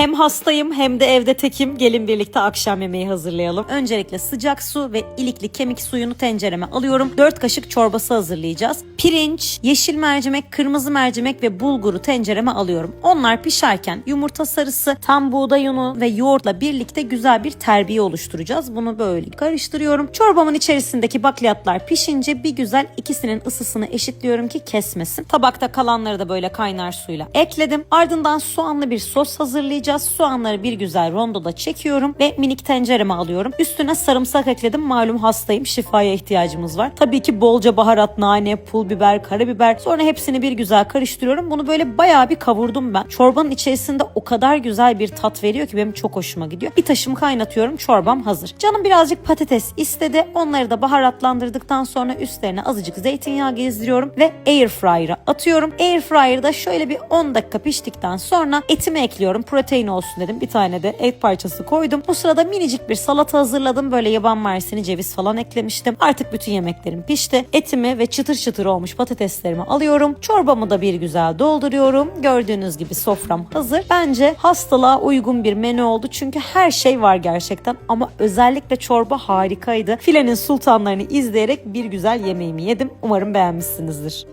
Hem hastayım hem de evde tekim. Gelin birlikte akşam yemeği hazırlayalım. Öncelikle sıcak su ve ilikli kemik suyunu tencereme alıyorum. 4 kaşık çorbası hazırlayacağız. Pirinç, yeşil mercimek, kırmızı mercimek ve bulguru tencereme alıyorum. Onlar pişerken yumurta sarısı, tam buğday unu ve yoğurtla birlikte güzel bir terbiye oluşturacağız. Bunu böyle karıştırıyorum. Çorbamın içerisindeki bakliyatlar pişince bir güzel ikisinin ısısını eşitliyorum ki kesmesin. Tabakta kalanları da böyle kaynar suyla ekledim. Ardından soğanlı bir sos hazırlayacağız. Soğanları bir güzel rondoda çekiyorum ve minik tencereme alıyorum. Üstüne sarımsak ekledim. Malum hastayım. Şifaya ihtiyacımız var. Tabii ki bolca baharat, nane, pul biber, karabiber. Sonra hepsini bir güzel karıştırıyorum. Bunu böyle bayağı bir kavurdum ben. Çorbanın içerisinde o kadar güzel bir tat veriyor ki benim çok hoşuma gidiyor. Bir taşımı kaynatıyorum. Çorbam hazır. Canım birazcık patates istedi. Onları da baharatlandırdıktan sonra üstlerine azıcık zeytinyağı gezdiriyorum ve air fryer'a atıyorum. Air fryer'da şöyle bir 10 dakika piştikten sonra etimi ekliyorum. Protein olsun dedim. Bir tane de et parçası koydum. Bu sırada minicik bir salata hazırladım. Böyle yaban mersini, ceviz falan eklemiştim. Artık bütün yemeklerim pişti. Etimi ve çıtır çıtır olmuş patateslerimi alıyorum. Çorbamı da bir güzel dolduruyorum. Gördüğünüz gibi sofram hazır. Bence hastalığa uygun bir menü oldu. Çünkü her şey var gerçekten. Ama özellikle çorba harikaydı. Filenin sultanlarını izleyerek bir güzel yemeğimi yedim. Umarım beğenmişsinizdir.